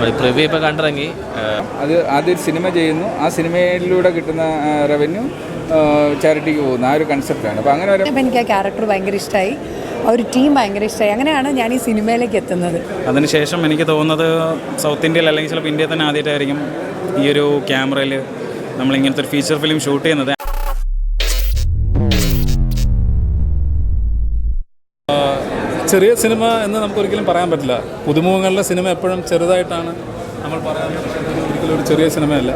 നമ്മൾ പ്രിവ്യൂ ഇപ്പോൾ കണ്ടിറങ്ങി. അത് ആദ്യം ഒരു സിനിമ ചെയ്യുന്നു. ആ സിനിമയിലൂടെ കിട്ടുന്ന റവന്യൂ ചാരിറ്റിക്ക് പോകുന്നു. ആ ഒരു കൺസെപ്റ്റാണ് അപ്പോൾ അങ്ങനെ ഒരു എനിക്ക് ആ ക്യാരക്ടർ ഭയങ്കര ഇഷ്ടമായി ആ ഒരു ടീം ഭയങ്കര ഇഷ്ടമായി അങ്ങനെയാണ് ഞാൻ ഈ സിനിമയിലേക്ക് എത്തുന്നത്. അതിനുശേഷം എനിക്ക് തോന്നുന്നത് സൗത്ത് ഇന്ത്യയിൽ അല്ലെങ്കിൽ ചിലപ്പോൾ ഇന്ത്യയിൽ തന്നെ ആദ്യമായിട്ടായിരിക്കും ഈ ഒരു ക്യാമറയിൽ നമ്മൾ ഇങ്ങനത്തെ ഒരു ഫീച്ചർ ഫിലിം ഷൂട്ട് ചെയ്യുന്നത്. ചെറിയ സിനിമ എന്ന് നമുക്കൊരിക്കലും പറയാൻ പറ്റില്ല. പുതുമുഖങ്ങളുടെ സിനിമ എപ്പോഴും ചെറുതായിട്ടാണ് നമ്മൾ പറയാറുള്ളത് ഒരിക്കലും ഒരു ചെറിയ സിനിമയല്ല.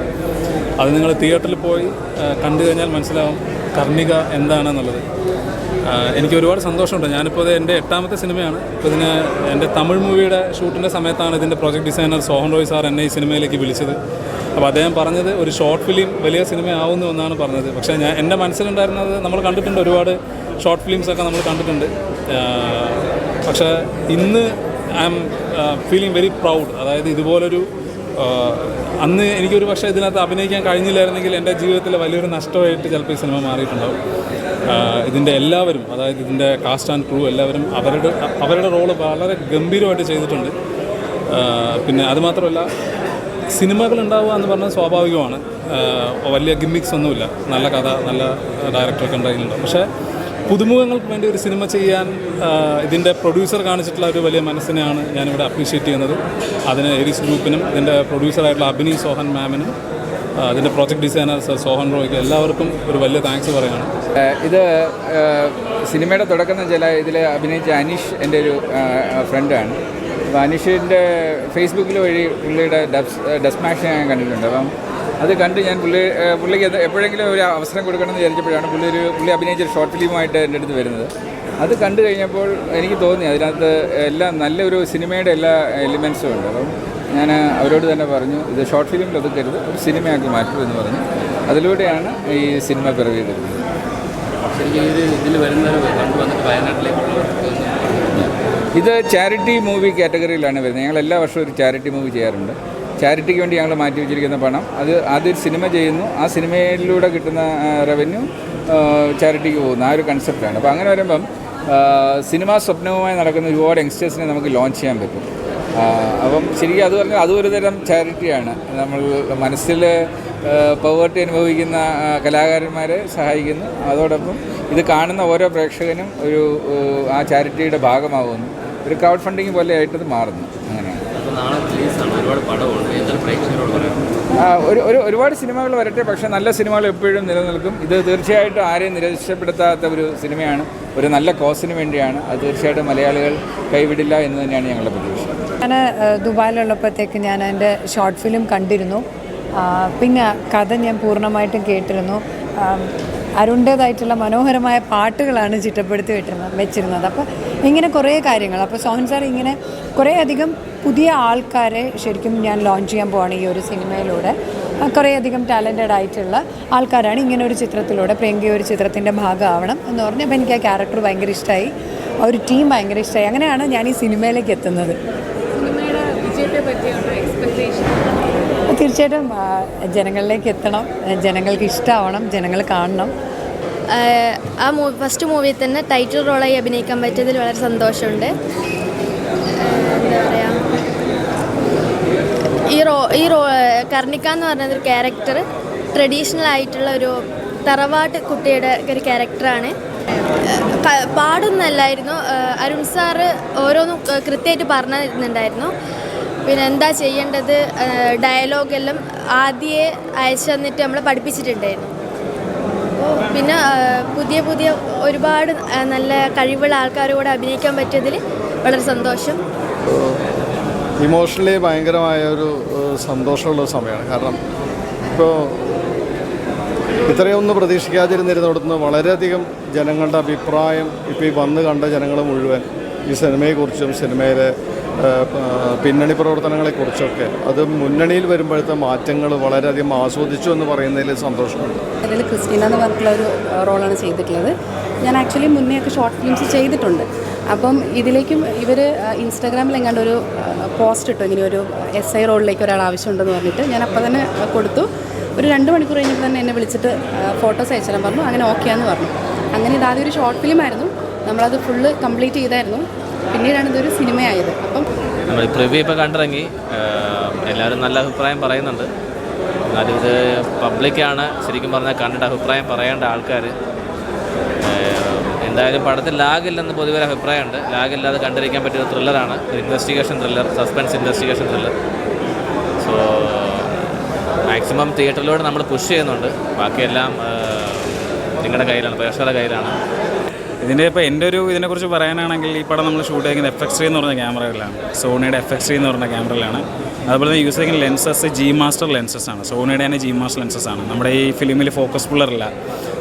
അത് നിങ്ങൾ തിയേറ്ററിൽ പോയി കണ്ടു കഴിഞ്ഞാൽ മനസ്സിലാവും കർണിക എന്താണെന്നുള്ളത്. എനിക്ക് ഒരുപാട് സന്തോഷമുണ്ട്. ഞാനിപ്പോൾ എന്റെ എട്ടാമത്തെ സിനിമയാണ്. ഇപ്പോൾ ഇതിന് എന്റെ തമിഴ് മൂവിയുടെ ഷൂട്ടിന്റെ സമയത്താണ് ഇതിന്റെ project designer Sohan Roy sir എന്നെ ഈ സിനിമയിലേക്ക് വിളിച്ചത്. അപ്പോൾ അദ്ദേഹം പറഞ്ഞത് ഒരു ഷോർട്ട് ഫിലിം വലിയ സിനിമയാവുന്നു എന്നാണ് പറഞ്ഞത്. പക്ഷേ ഞാൻ എന്റെ മനസ്സിലുണ്ടായിരുന്നത് നമ്മൾ കണ്ടിട്ടുണ്ട് ഒരുപാട് ഷോർട്ട് ഫിലിംസൊക്കെ നമ്മൾ കണ്ടിട്ടുണ്ട്. പക്ഷേ ഇന്ന് I am feeling very proud അതായത് ഇതുപോലൊരു അന്ന് എനിക്കൊരു പക്ഷേ ഇതിനകത്ത് അഭിനയിക്കാൻ കഴിഞ്ഞില്ലായിരുന്നെങ്കിൽ എന്റെ ജീവിതത്തിലെ വലിയൊരു നഷ്ടമായിട്ട് ചിലപ്പോൾ ഈ സിനിമ മാറിയിട്ടുണ്ടാവും. ഇതിന്റെ എല്ലാവരും അതായത് ഇതിന്റെ കാസ്റ്റ് ആൻഡ് ക്രൂ എല്ലാവരും അവരുടെ അവരുടെ റോൾ വളരെ ഗംഭീരമായിട്ട് ചെയ്തിട്ടുണ്ട്. പിന്നെ അതുമാത്രമല്ല സിനിമകൾ ഉണ്ടാവുക എന്ന് പറഞ്ഞാൽ സ്വാഭാവികമാണ്. വലിയ ഗിമ്മിക്സ് ഒന്നുമില്ല. നല്ല കഥ നല്ല ഡയറക്ടറൊക്കെ ഉണ്ടായിട്ടുണ്ട്. പക്ഷേ പുതുമുഖങ്ങൾക്ക് വേണ്ടി ഒരു സിനിമ ചെയ്യാൻ ഇതിന്റെ പ്രൊഡ്യൂസർ കാണിച്ചിട്ടുള്ള ഒരു വലിയ മനസ്സിനെയാണ് ഞാനിവിടെ അപ്രീഷിയേറ്റ് ചെയ്യുന്നത്. അതിന് എരിസ് ഗ്രൂപ്പിനും ഇതിന്റെ പ്രൊഡ്യൂസറായിട്ടുള്ള അഭിനി സോഹൻ മാമിനും അതിന്റെ പ്രോജക്റ്റ് ഡിസൈനർ സർ സോഹൻ റോയ്ക്ക് എല്ലാവർക്കും ഒരു വലിയ താങ്ക്സ് പറയുകയാണ് ഇത് സിനിമയുടെ തുടക്കം എന്ന് വെച്ചാൽ ഇതിൽ അഭിനയിച്ച അനീഷ് എന്റെ ഒരു ഫ്രണ്ടാണ് അപ്പോൾ അനീഷിന്റെ ഫേസ്ബുക്കിൽ വഴി പുള്ളിയുടെ ഡെസ് ഡസ്മാഷ് ഞാൻ കണ്ടിട്ടുണ്ട്. അപ്പം അത് കണ്ട് ഞാൻ പുള്ളി പുള്ളിക്ക് എപ്പോഴെങ്കിലും ഒരു അവസരം കൊടുക്കണമെന്ന് വിചാരിച്ചപ്പോഴാണ് പുള്ളി ഒരു പുള്ളി അഭിനയിച്ച ഒരു ഷോർട്ട് ഫിലിമായിട്ട് എന്റെ അടുത്ത് വരുന്നത്. അത് കണ്ടു കഴിഞ്ഞപ്പോൾ എനിക്ക് തോന്നി അതിനകത്ത് എല്ലാം നല്ലൊരു സിനിമയുടെ എല്ലാ എലിമെൻസും ഉണ്ട്. അപ്പം ഞാൻ അവരോട് തന്നെ പറഞ്ഞു ഇത് ഷോർട്ട് ഫിലിമിൽ ഒതുക്കരുത് ഒരു സിനിമയാക്കി മാറ്റൂ എന്ന് പറഞ്ഞു. അതിലൂടെയാണ് ഈ സിനിമ ഇത് ഇതിൽ വയനാട്ടിലേക്കുള്ളവർക്ക് ഇത് ചാരിറ്റി മൂവി കാറ്റഗറിയിലാണ് വരുന്നത്. ഞങ്ങൾ എല്ലാ വർഷവും ഒരു ചാരിറ്റി മൂവി ചെയ്യാറുണ്ട്. ചാരിറ്റിക്ക് വേണ്ടി ഞങ്ങൾ മാറ്റി വെച്ചിരിക്കുന്ന പണം. അത് ആദ്യം സിനിമ ചെയ്യുന്നു. ആ സിനിമയിലൂടെ കിട്ടുന്ന റവന്യൂ ചാരിറ്റിക്ക് പോകുന്നു. ആ ഒരു കൺസെപ്റ്റാണ് അപ്പോൾ അങ്ങനെ വരുമ്പം സിനിമാ സ്വപ്നവുമായി നടക്കുന്ന ഒരുപാട് യങ്സ്റ്റേഴ്സിനെ നമുക്ക് ലോഞ്ച് ചെയ്യാൻ പറ്റും. അപ്പം ശരിക്കും അത് പറഞ്ഞാൽ അതും ഒരു തരം ചാരിറ്റിയാണ് നമ്മൾ മനസ്സിൽ പവേർട്ടി അനുഭവിക്കുന്ന കലാകാരന്മാരെ സഹായിക്കുന്നു. അതോടൊപ്പം ഇത് കാണുന്ന ഓരോ പ്രേക്ഷകനും ഒരു ആ ചാരിറ്റിയുടെ ഭാഗമാകുന്നു ഒരു ക്രൗഡ് ഫണ്ടിങ് പോലെ ആയിട്ടത് ഇത് മാറുന്നു. അങ്ങനെയാണ്. ഒരു ഒരു ഒരുപാട് സിനിമകൾ വരട്ടെ പക്ഷേ നല്ല സിനിമകൾ എപ്പോഴും നിലനിൽക്കും. ഇത് തീർച്ചയായിട്ടും ആരെയും നിരാശപ്പെടുത്താത്ത ഒരു സിനിമയാണ്. ഒരു നല്ല കോസിന് വേണ്ടിയാണ്. അത് തീർച്ചയായിട്ടും മലയാളികൾ കൈവിടില്ല എന്ന് തന്നെയാണ് ഞങ്ങളുടെ പ്രതീക്ഷ. ഞാൻ ദുബായിലുള്ളപ്പോഴത്തേക്ക് ഞാൻ എന്റെ ഷോർട്ട് ഫിലിം കണ്ടിരുന്നു. പിന്നെ കഥ ഞാൻ പൂർണമായിട്ടും കേട്ടിരുന്നു. അരുണ്ടേതായിട്ടുള്ള മനോഹരമായ പാട്ടുകളാണ് ചിട്ടപ്പെടുത്തി വെച്ചിരുന്നത്. അപ്പോൾ ഇങ്ങനെ കുറേ കാര്യങ്ങൾ. അപ്പോൾ സോഹൻ സാർ ഇങ്ങനെ കുറേ അധികം പുതിയ ആൾക്കാരെ ശരിക്കും ഞാൻ ലോഞ്ച് ചെയ്യാൻ പോവാണ് ഈ ഒരു സിനിമയിലൂടെ. കുറേയധികം ടാലന്റഡ് ആയിട്ടുള്ള ആൾക്കാരാണ് ഇങ്ങനെ ഒരു ചിത്രത്തിലൂടെ പ്രിയങ്ക ഒരു ചിത്രത്തിന്റെ ഭാഗമാവണം എന്ന് പറഞ്ഞ് അപ്പോൾ എനിക്ക് ആ ക്യാരക്ടർ ഭയങ്കര ഇഷ്ടമായി ആ ഒരു ടീം ഭയങ്കര ഇഷ്ടമായി അങ്ങനെയാണ് ഞാൻ ഈ സിനിമയിലേക്ക് എത്തുന്നത്. തീർച്ചയായിട്ടും ജനങ്ങളിലേക്ക് എത്തണം. ജനങ്ങൾക്ക് ഇഷ്ടമാവണം ജനങ്ങൾ കാണണം. ആ മൂ ഫസ്റ്റ് മൂവിയിൽ തന്നെ ടൈറ്റിൽ റോളായി അഭിനയിക്കാൻ പറ്റിയതിൽ വളരെ സന്തോഷമുണ്ട്. ഈ റോ ഈ റോ കർണിക്ക എന്ന് പറഞ്ഞൊരു ക്യാരക്ടർ ട്രഡീഷണൽ ആയിട്ടുള്ള ഒരു തറവാട്ട് കുട്ടിയുടെ ഒരു ക്യാരക്ടറാണ് പാടുന്നല്ലായിരുന്നു. അരുൺ സാറ് ഓരോന്നും കൃത്യമായിട്ട് പറഞ്ഞു തരുന്നുണ്ടായിരുന്നു പിന്നെ എന്താ ചെയ്യേണ്ടത്? ഡയലോഗെല്ലാം ആദ്യമേ അയച്ചു തന്നിട്ട് നമ്മൾ പഠിപ്പിച്ചിട്ടുണ്ടായിരുന്നു. അപ്പോൾ പിന്നെ പുതിയ പുതിയ ഒരുപാട് നല്ല കഴിവുള്ള ആൾക്കാരോട് അഭിനയിക്കാൻ പറ്റിയതിൽ വളരെ സന്തോഷം. ഇമോഷണലി ഭയങ്കരമായ ഒരു സന്തോഷമുള്ള സമയമാണ്. കാരണം ഇപ്പോൾ ഇത്രയൊന്നും പ്രതീക്ഷിക്കാതിരുന്നിരുന്നിടത്തുനിന്ന് വളരെയധികം ജനങ്ങളുടെ അഭിപ്രായം ഇപ്പോൾ ഈ വന്ന് കണ്ട ജനങ്ങൾ മുഴുവൻ ഈ സിനിമയെക്കുറിച്ചും സിനിമയിലെ പിന്നണി പ്രവർത്തനങ്ങളെക്കുറിച്ചൊക്കെ അത് മുന്നണിയിൽ വരുമ്പോഴത്തെ മാറ്റങ്ങൾ വളരെയധികം ആസ്വദിച്ചു എന്ന് പറയുന്നതിൽ സന്തോഷമുണ്ട്. അതിൽ ക്രിസ്റ്റീന എന്ന് പറഞ്ഞിട്ടുള്ള ഒരു റോളാണ് ചെയ്തിട്ടുള്ളത്. ഞാൻ ആക്ച്വലി മുന്നേ ഒക്കെ ഷോർട്ട് ഫിലിംസ് ചെയ്തിട്ടുണ്ട്. അപ്പം ഇതിലേക്കും ഇവർ ഇൻസ്റ്റാഗ്രാമിൽ എങ്ങാണ്ട് ഒരു പോസ്റ്റ് ഇട്ടു. ഇങ്ങനെ ഒരു എസ് ഐ റോളിലേക്ക് ഒരാൾ ആവശ്യമുണ്ടെന്ന് പറഞ്ഞിട്ട് ഞാൻ അപ്പോൾ തന്നെ കൊടുത്തു. ഒരു രണ്ട് മണിക്കൂർ കഴിഞ്ഞപ്പോൾ തന്നെ എന്നെ വിളിച്ചിട്ട് ഫോട്ടോസ് അയച്ചാൽ പറഞ്ഞു അങ്ങനെ ഓക്കെ ആന്ന് പറഞ്ഞു. അങ്ങനെ ഇതാദ്യം ഒരു ഷോർട്ട് ഫിലിം ആയിരുന്നു. നമ്മളത് ഫുള്ള് കംപ്ലീറ്റ് ചെയ്തായിരുന്നു. പിന്നീടാണ് ഇതൊരു സിനിമയായത്. അപ്പം നമ്മൾ പ്രിവ്യൂ ഇപ്പോൾ കണ്ടിറങ്ങി. എല്ലാവരും നല്ല അഭിപ്രായം പറയുന്നുണ്ട്. എന്നാലും ഇത് പബ്ലിക്കാണ് ശരിക്കും പറഞ്ഞാൽ കണ്ടിട്ട് അഭിപ്രായം പറയേണ്ട ആൾക്കാർ എന്തായാലും പടത്തിൽ ലാഗില്ലെന്ന് പൊതുവെ അഭിപ്രായമുണ്ട്. ലാഗില്ലാതെ കണ്ടിരിക്കാൻ പറ്റിയ ത്രില്ലറാണ്. ഒരു investigation thriller suspense investigation thriller. So maximum തിയേറ്ററിലൂടെ നമ്മൾ പുഷ് ചെയ്യുന്നുണ്ട്. ബാക്കിയെല്ലാം നിങ്ങളുടെ കയ്യിലാണ് പ്രേക്ഷകരുടെ കയ്യിലാണ്. ഇതിന്റെ ഇപ്പോൾ എന്റെ ഒരു ഇതിനെക്കുറിച്ച് പറയാനാണെങ്കിൽ ഈ പടം നമ്മൾ ഷൂട്ട് ചെയ്യുന്നത് എഫ് എക്സ് ത്രീ എന്ന് പറഞ്ഞ ക്യാമറയിലാണ് സോണിയുടെ എഫ് എക്സ് ത്രീ എന്ന് പറഞ്ഞ ക്യാമറയിലാണ് അതുപോലെ തന്നെ യൂസ് ചെയ്യുന്ന ലെൻസസ് ജി മാസ്റ്റർ ലെൻസസ് ആണ്. സോണിയുടെ തന്നെ ജി മാസ്റ്റർ ലെൻസസ് ആണ്. നമ്മുടെ ഈ ഫിലിമിൽ ഫോക്കസ് പുള്ളറില്ല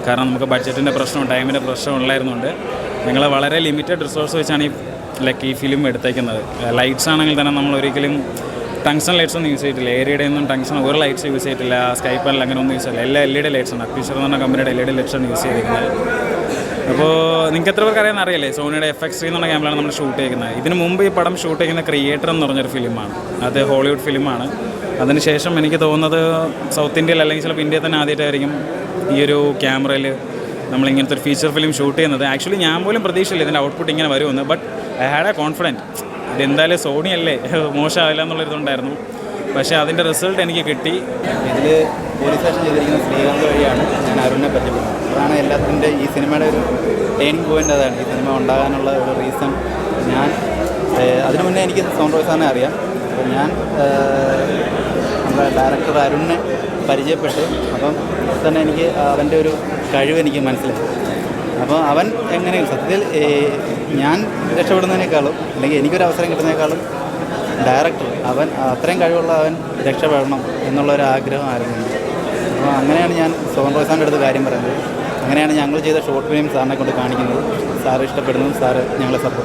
കാരണം നമുക്ക് ബഡ്ജറ്റിന്റെ പ്രശ്നവും ടൈമിന്റെ പ്രശ്നവും ഉള്ളായിരുന്നുകൊണ്ട് ഞങ്ങൾ വളരെ ലിമിറ്റഡ് റിസോഴ്സ് വെച്ചാണ് ഈ ലൈക്ക് ഈ ഫിലിം എടുത്തേക്കുന്നത്. ലൈറ്റ്സ് ആണെങ്കിൽ തന്നെ നമ്മൾ ഒരിക്കലും ടങ്സൺ ലൈറ്റ്സ് ഒന്നും യൂസ് ചെയ്തിട്ടില്ല. ഏരിയയുടെ ഒന്നും ടങ്സൺ ഒരു ലൈറ്റ്സ് യൂസ് ചെയ്തിട്ടില്ല. സ്കൈ അങ്ങനെ ഒന്നും യൂസ് ചെയ്തില്ല എല്ലാ എൽ ഇ ഡി ലൈറ്റ്സ് ആണ് അക്വിഷർ എന്ന് പറഞ്ഞ കമ്പനിയുടെ എൽ ഇ ഡി ലൈറ്റ്സ് ആണ് യൂസ് ചെയ്തിരിക്കുന്നത്. അപ്പോൾ നിങ്ങൾക്ക് എത്ര പേർക്ക് അറിയാൻ അറിയില്ലേ? സോണിയുടെ എഫ് എക്സ് എന്നുള്ള ക്യാമറയാണ് നമ്മൾ ഷൂട്ട് ചെയ്യുന്നത് ഇതിന് മുമ്പ് ഈ പടം ഷൂട്ട് ചെയ്യുന്ന ക്രിയേറ്റർ എന്ന് പറഞ്ഞൊരു ഫിലിമാണ് അത് ഹോളിവുഡ് ഫിലിമാണ് അതിനുശേഷം എനിക്ക് തോന്നുന്നത് സൗത്ത് ഇന്ത്യയിൽ അല്ലെങ്കിൽ ചിലപ്പോൾ ഇന്ത്യയിൽ തന്നെ ആദ്യമായിട്ടായിരിക്കും ഈ ഒരു ക്യാമറയിൽ നമ്മൾ ഇങ്ങനത്തെ ഒരു ഫീച്ചർ ഫിലിം ഷൂട്ട് ചെയ്യുന്നത്. ആക്ച്വലി ഞാൻ പോലും പ്രതീക്ഷയില്ല ഇതിന്റെ ഔട്ട്പുട്ട് ഇങ്ങനെ വരുമെന്ന്. But I had a confident ഇതെന്തായാലും സോണി അല്ലേ? മോശമാവില്ല എന്നുള്ളൊരിതുണ്ടായിരുന്നു പക്ഷേ അതിന്റെ റിസൾട്ട് എനിക്ക് കിട്ടി. ഇതിൽ പോലീസ് സ്റ്റേഷൻ ചെയ്തിരിക്കുന്ന ശ്രീകാന്ത് വഴിയാണ് ഞാൻ അരുണിനെ പരിചയപ്പെടുന്നത്. അതാണ് എല്ലാത്തിന്റെ ഈ സിനിമയുടെ ഒരു ടേണിംഗ് പോയിന്റ് അതാണ് ഈ സിനിമ ഉണ്ടാകാനുള്ള ഒരു റീസൺ ഞാൻ അതിനു മുന്നേ എനിക്ക് സൗണ്ട് വോയിസാനെ അറിയാം. അപ്പോൾ ഞാൻ നമ്മുടെ ഡയറക്ടർ അരുണിനെ പരിചയപ്പെട്ടു. അപ്പം തന്നെ എനിക്ക് അവന്റെ ഒരു കഴിവ് എനിക്ക് മനസ്സിലായി. അപ്പോൾ അവൻ എങ്ങനെ സത്യത്തിൽ ഞാൻ രക്ഷപ്പെടുന്നതിനേക്കാളും അല്ലെങ്കിൽ എനിക്കൊരു അവസരം കിട്ടുന്നതിനേക്കാളും ഡയറക്ടർ അവൻ അത്രയും കഴിവുള്ള അവൻ രക്ഷപ്പെടണം എന്നുള്ള ഒരു ആഗ്രഹമായിരുന്നു. അപ്പോൾ അങ്ങനെയാണ് ഞാൻ സോൺ റോസാന്റെ അടുത്ത് കാര്യം പറയുന്നത്. അങ്ങനെയാണ് ഞങ്ങൾ ചെയ്ത ഷോർട്ട് ഫിലിം സാറിനെ കൊണ്ട് കാണിക്കുന്നത്. സാറ് ഇഷ്ടപ്പെടുന്നു സാറ് ഞങ്ങളെ സപ്പോർട്ട്